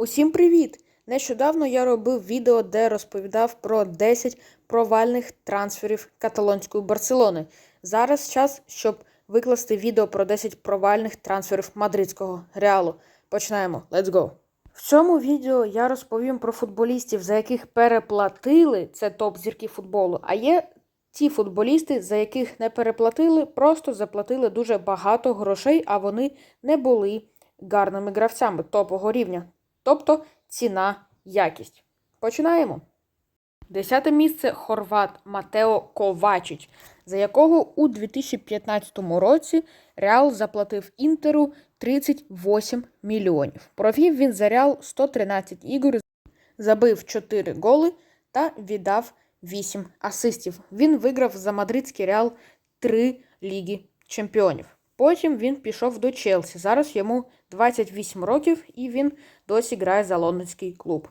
Усім привіт! Нещодавно я робив відео, де розповідав про 10 провальних трансферів каталонської Барселони. Зараз час, щоб викласти відео про 10 провальних трансферів мадридського реалу. Починаємо. Let's go! В цьому відео я розповім про футболістів, за яких переплатили це топ зірки футболу. А є ті футболісти, за яких не переплатили, просто заплатили дуже багато грошей, а вони не були гарними гравцями топового рівня. Тобто ціна якість. Починаємо. Десяте місце хорват Матео Ковачич, за якого у 2015 році Реал заплатив Інтеру 38 мільйонів. Провів він за Реал 113 ігор, забив 4 голи та віддав 8 асистів. Він виграв за мадридський Реал 3 Ліги Чемпіонів. Потім він пішов до Челсі. Зараз йому 28 років і він досі грає за лондонський клуб.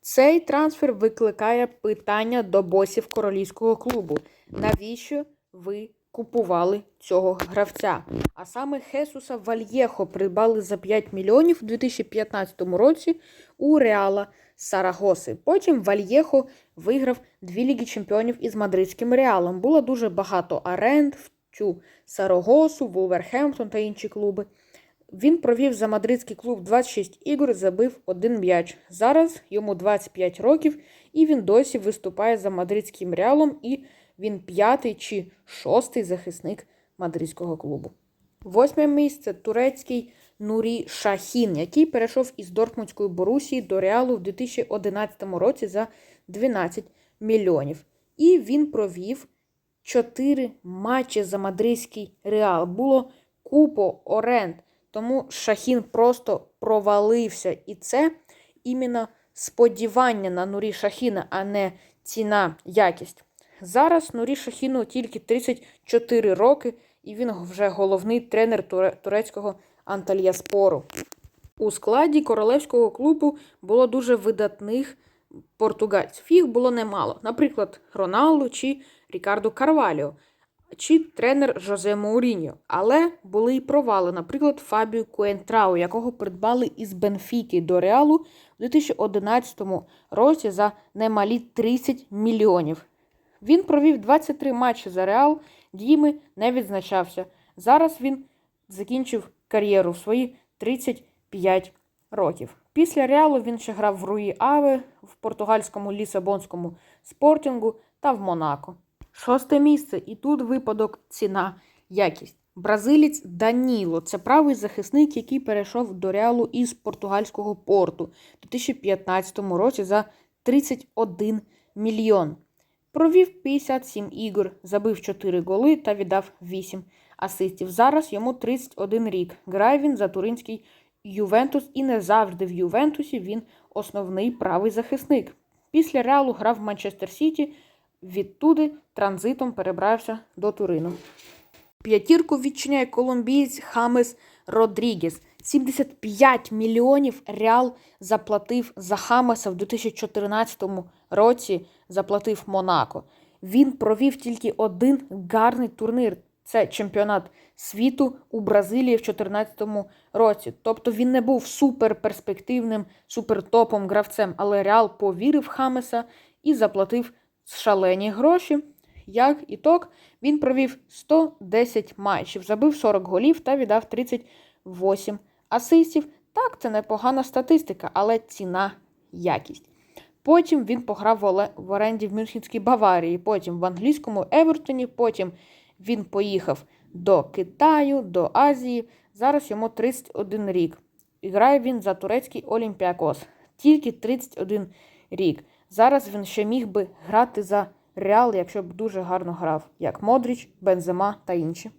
Цей трансфер викликає питання до босів королівського клубу. Навіщо ви купували цього гравця? А саме Хесуса Вальєхо придбали за 5 мільйонів у 2015 році у Реала Сарагоси. Потім Вальєхо виграв дві ліги чемпіонів із мадридським реалом. Було дуже багато аренд в цю Сарагосу, Вулверхемптон та інші клуби. Він провів за мадридський клуб 26 ігор, забив один м'яч. Зараз йому 25 років, і він досі виступає за мадридським реалом, і він п'ятий чи шостий захисник мадридського клубу. Восьме місце турецький Нурі Шахін, який перейшов із Дортмундської Борусії до Реалу в 2011 році за 12 мільйонів. І він провів 4 матчі за мадридський Реал. Було купо оренд. Тому Шахін просто провалився. І це іменно сподівання на Нурі Шахіна, а не ціна якість. Зараз Нурі Шахіну тільки 34 роки, і він вже головний тренер турецького Антальяспору. У складі королевського клубу було дуже видатних португальців. Їх було немало. Наприклад, Роналду чи Рікардо Карваліо чи тренер Жозе Мауріньо. Але були й провали, наприклад, Фабіо Куентрау, якого придбали із Бенфіки до Реалу у 2011 році за немалі 30 мільйонів. Він провів 23 матчі за Реал, діями не відзначався. Зараз він закінчив кар'єру в свої 35 років. Після Реалу він ще грав в Руї Аве, в португальському лісабонському спортінгу та в Монако. Шосте місце. І тут випадок ціна, якість. Бразилець Даніло це правий захисник, який перейшов до реалу із португальського порту у 2015 році за 31 мільйон. Провів 57 ігор, забив 4 голи та віддав 8 асистів. Зараз йому 31 рік. Грає він за туринський Ювентус і не завжди в Ювентусі він основний правий захисник. Після реалу грав в Манчестер Сіті. Відтуди транзитом перебрався до Турину. П'ятірку відчиняє колумбієць Хамес Родрігес. 75 мільйонів реал заплатив за Хамеса в 2014 році. Заплатив Монако. Він провів тільки один гарний турнір. Це чемпіонат світу у Бразилії в 2014 році. Тобто він не був суперперспективним, супертопом гравцем, але Реал повірив Хамеса і заплатив шалені гроші. Як ітог, він провів 110 матчів, забив 40 голів та віддав 38 асистів. Так, це непогана статистика, але ціна якість. Потім він пограв в оренді в Мюнхенській Баварії, потім в англійському Евертоні, потім він поїхав до Китаю, до Азії. Зараз йому 31 рік. І грає він за турецький Олімпіакос. Тільки 31 рік. Зараз він ще міг би грати за Реал, якщо б дуже гарно грав, як Модріч, Бензема та інші.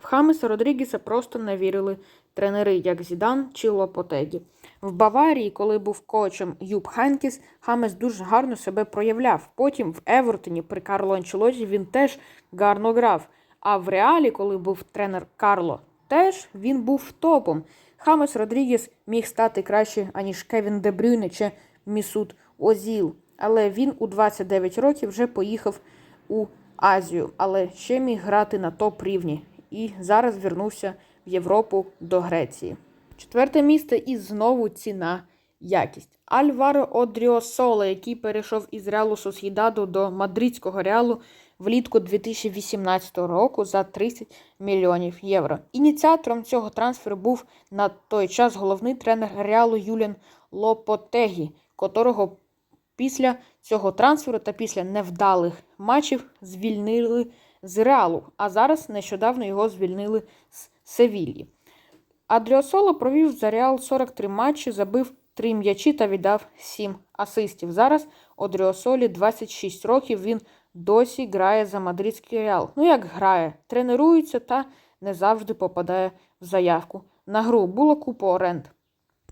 В Хамеса Родрігеса просто не вірили тренери, як Зідан чи Лопотегі. В Баварії, коли був коучем Юб Ханкіс, Хамес дуже гарно себе проявляв. Потім в Евертоні при Карло Анчелоті він теж гарно грав. А в Реалі, коли був тренер Карло, теж він був топом. Хамес Родрігес міг стати краще, аніж Кевін Дебрюйне чи Місут Озіл. Але він у 29 років вже поїхав у Азію, але ще міг грати на топ рівні. І зараз вернувся в Європу до Греції. Четверте місце і знову ціна якість. Альваро Одріосоле, який перейшов із Реалу Сосідаду до мадридського Реалу влітку 2018 року за 30 мільйонів євро. Ініціатором цього трансферу був на той час головний тренер Реалу Юліан Лопотегі, котрого після цього трансферу та після невдалих матчів звільнили з Реалу, а зараз нещодавно його звільнили з Севільї. Адріосоло провів за Реал 43 матчі, забив 3 м'ячі та віддав 7 асистів. Зараз Одріосолі 26 років, він досі грає за мадридський Реал. Ну як грає, тренується та не завжди попадає в заявку. На гру було купа оренд.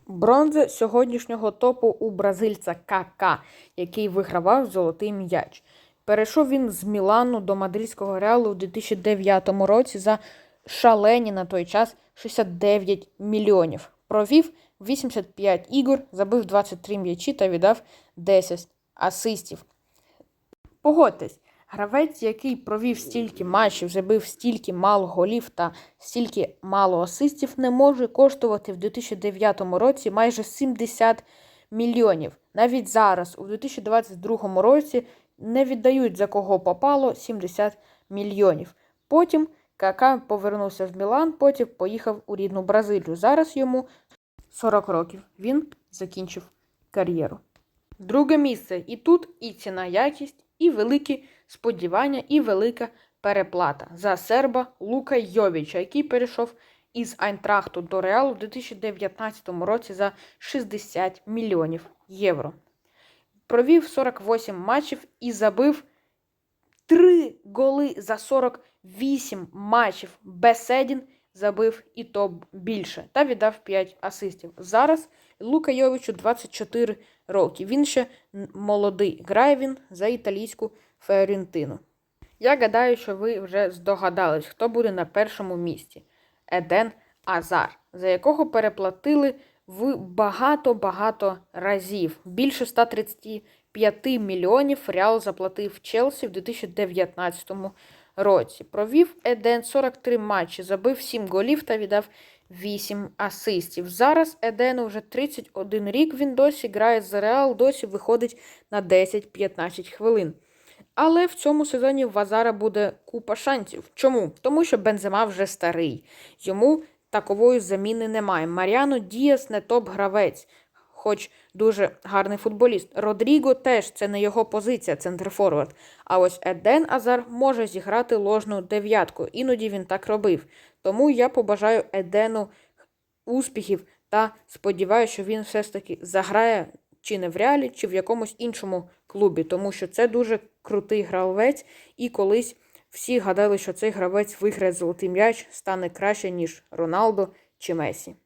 Бронза сьогоднішнього топу у бразильця КК, який вигравав золотий м'яч. Перейшов він з Мілану до мадридського реалу у 2009 році за шалені на той час 69 мільйонів. Провів 85 ігор, забив 23 м'ячі та віддав 10 асистів. Погодьтесь, гравець, який провів стільки матчів, забив стільки мало голів та стільки мало асистів, не може коштувати в 2009 році майже 70 мільйонів. Навіть зараз, у 2022 році, не віддають за кого попало 70 мільйонів. Потім Кака повернувся в Мілан, потім поїхав у рідну Бразилію. Зараз йому 40 років. Він закінчив кар'єру. Друге місце. І тут і ціна якість, і великі сподівання, і велика переплата за серба Лука Йовіча, який перейшов із Айнтрахту до Реалу у 2019 році за 60 мільйонів євро. Провів 48 матчів і забив 3 голи за 48 матчів. Беседін забив і то більше та віддав 5 асистів. Зараз Лука Йовичу 24 роки. Він ще молодий. Грає він за італійську Феорентину. Я гадаю, що ви вже здогадались, хто буде на першому місці. Еден Азар, за якого переплатили в багато-багато разів. Більше 135 мільйонів Реал заплатив Челсі в 2019 році. Провів Еден 43 матчі, забив 7 голів та віддав 8 асистів. Зараз Едену вже 31 рік, він досі грає за Реал, досі виходить на 10-15 хвилин. Але в цьому сезоні в Азара буде купа шансів. Чому? Тому що Бензема вже старий. Йому такової заміни немає. Маріано Діас не топ-гравець, хоч дуже гарний футболіст. Родріго теж це не його позиція, центрфорвард. А ось Еден Азар може зіграти ложну дев'ятку. Іноді він так робив. Тому я побажаю Едену успіхів та сподіваюся, що він все ж таки заграє чи не в реалі, чи в якомусь іншому клубі, тому що це дуже крутий гравець, і колись всі гадали, що цей гравець виграє золотий м'яч, стане краще, ніж Роналдо чи Месі.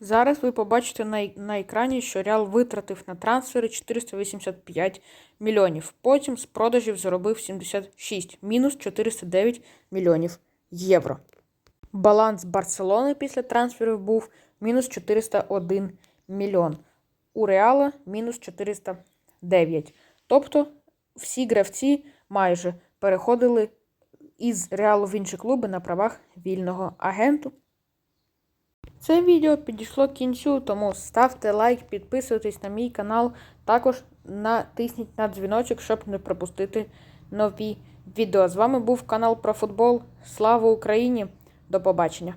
Зараз ви побачите на, на екрані, що Реал витратив на трансфери 485 мільйонів. Потім з продажів заробив 76, мінус 409 мільйонів євро. Баланс Барселони після трансферів був мінус 401 мільйон. У Реала мінус 409. Тобто всі гравці майже переходили із Реалу в інші клуби на правах вільного агенту. Це відео підійшло кінцю, тому ставте лайк, підписуйтесь на мій канал. Також натисніть на дзвіночок, щоб не пропустити нові відео. З вами був канал про футбол. Слава Україні! До побачення!